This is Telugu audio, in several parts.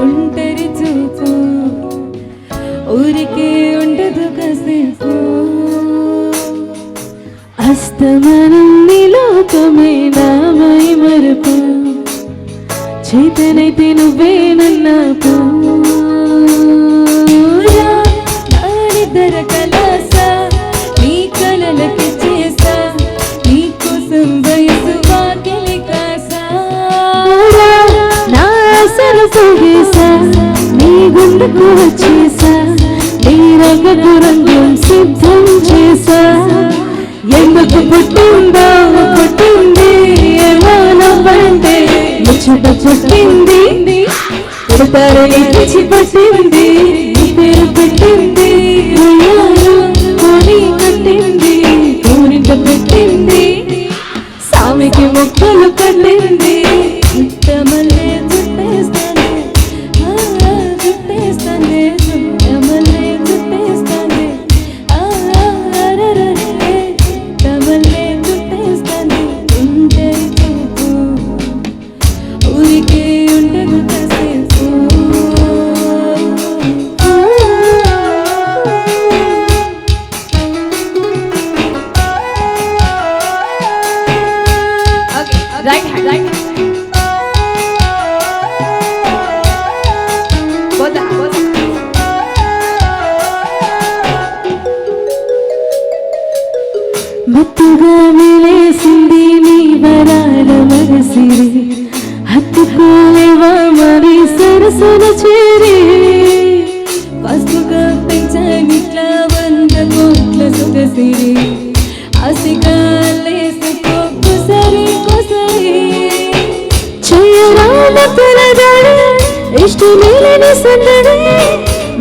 ఒంటరి చూపు ఊరికే ఉండదు కాసేపు. అస్తమనం లోకమైన మై మరుపు చేతనైతే నువ్వే నన్నాపు. పోగేసా నీ గుండెకు వచ్చేసా నీ రంగకు రంగం సిద్ధం చేసా. ఎందుకు పుట్టిందో పుట్టింది ఏమో ముచ్చట పుట్టింది పుడతారని పిచ్చి పట్టింది. మత్తుగా మెలేసింది నీ వరాల మనసిరి. హత్తుకోలేవా మరి సరసన చేరి. పసుగా పెంచనిట్లా వంద కోట్ల సుఖసిరి చేయరాల పిల్లగాడు ఇష్టమేలని సందడి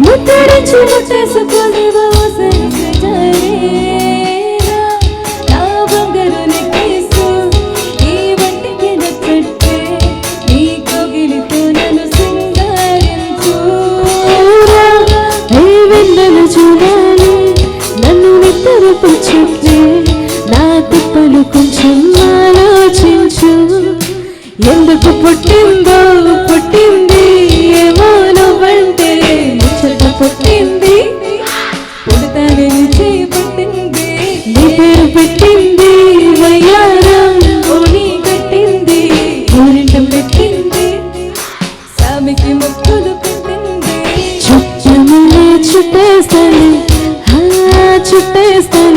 ముట్టడించి ముట్టేసుకోలేవా సరి జరేరా. నా బంగారు ఎందుకు పుట్టిందో పుట్టింది? ఏమానవంటే ముచ్చట పుట్టింది? పుడతానే చేపట్టింది నీ పేరు పెట్టింది వయ్యారం? ఓని కట్టింది. ఊరింట పెట్టింది. సామికి ముక్కులు పెట్టింది. చుట్టమనే చుట్టేస్తాను. చుట్టేస్తాను.